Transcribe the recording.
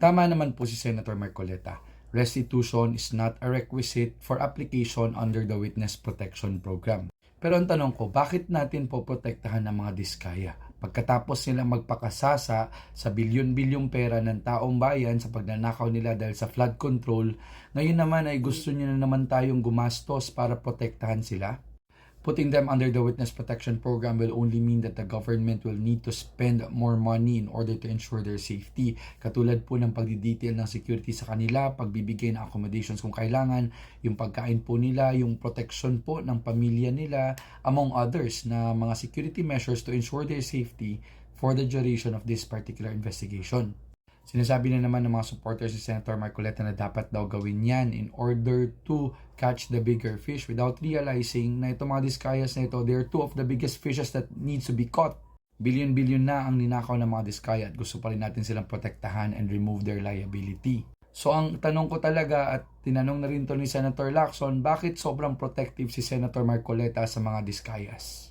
Tama naman po si Senator Marcoleta. Restitution is not a requisite for application under the Witness Protection Program. Pero ang tanong ko, bakit natin po protektahan ng mga diskaya? Pagkatapos nilang magpakasasa sa bilyon-bilyong pera ng taong bayan sa pagnanakaw nila dahil sa flood control, ngayon naman ay gusto niyo na naman tayong gumastos para protektahan sila? Putting them under the Witness Protection Program will only mean that the government will need to spend more money in order to ensure their safety. Katulad po ng pagdidetail ng security sa kanila, pagbibigay ng accommodations kung kailangan, yung pagkain po nila, yung protection po ng pamilya nila, among others na mga security measures to ensure their safety for the duration of this particular investigation. Sinasabi na naman ng mga supporters ni Senator Marcoleta na dapat daw gawin yan in order to catch the bigger fish without realizing na itong mga diskayas na ito, they're two of the biggest fishes that needs to be caught. Billion-billion na ang ninakaw ng mga diskaya at gusto pa rin natin silang protektahan and remove their liability. So ang tanong ko talaga at tinanong na rin to ni Senator Lacson, bakit sobrang protective si Senator Marcoleta sa mga diskayas?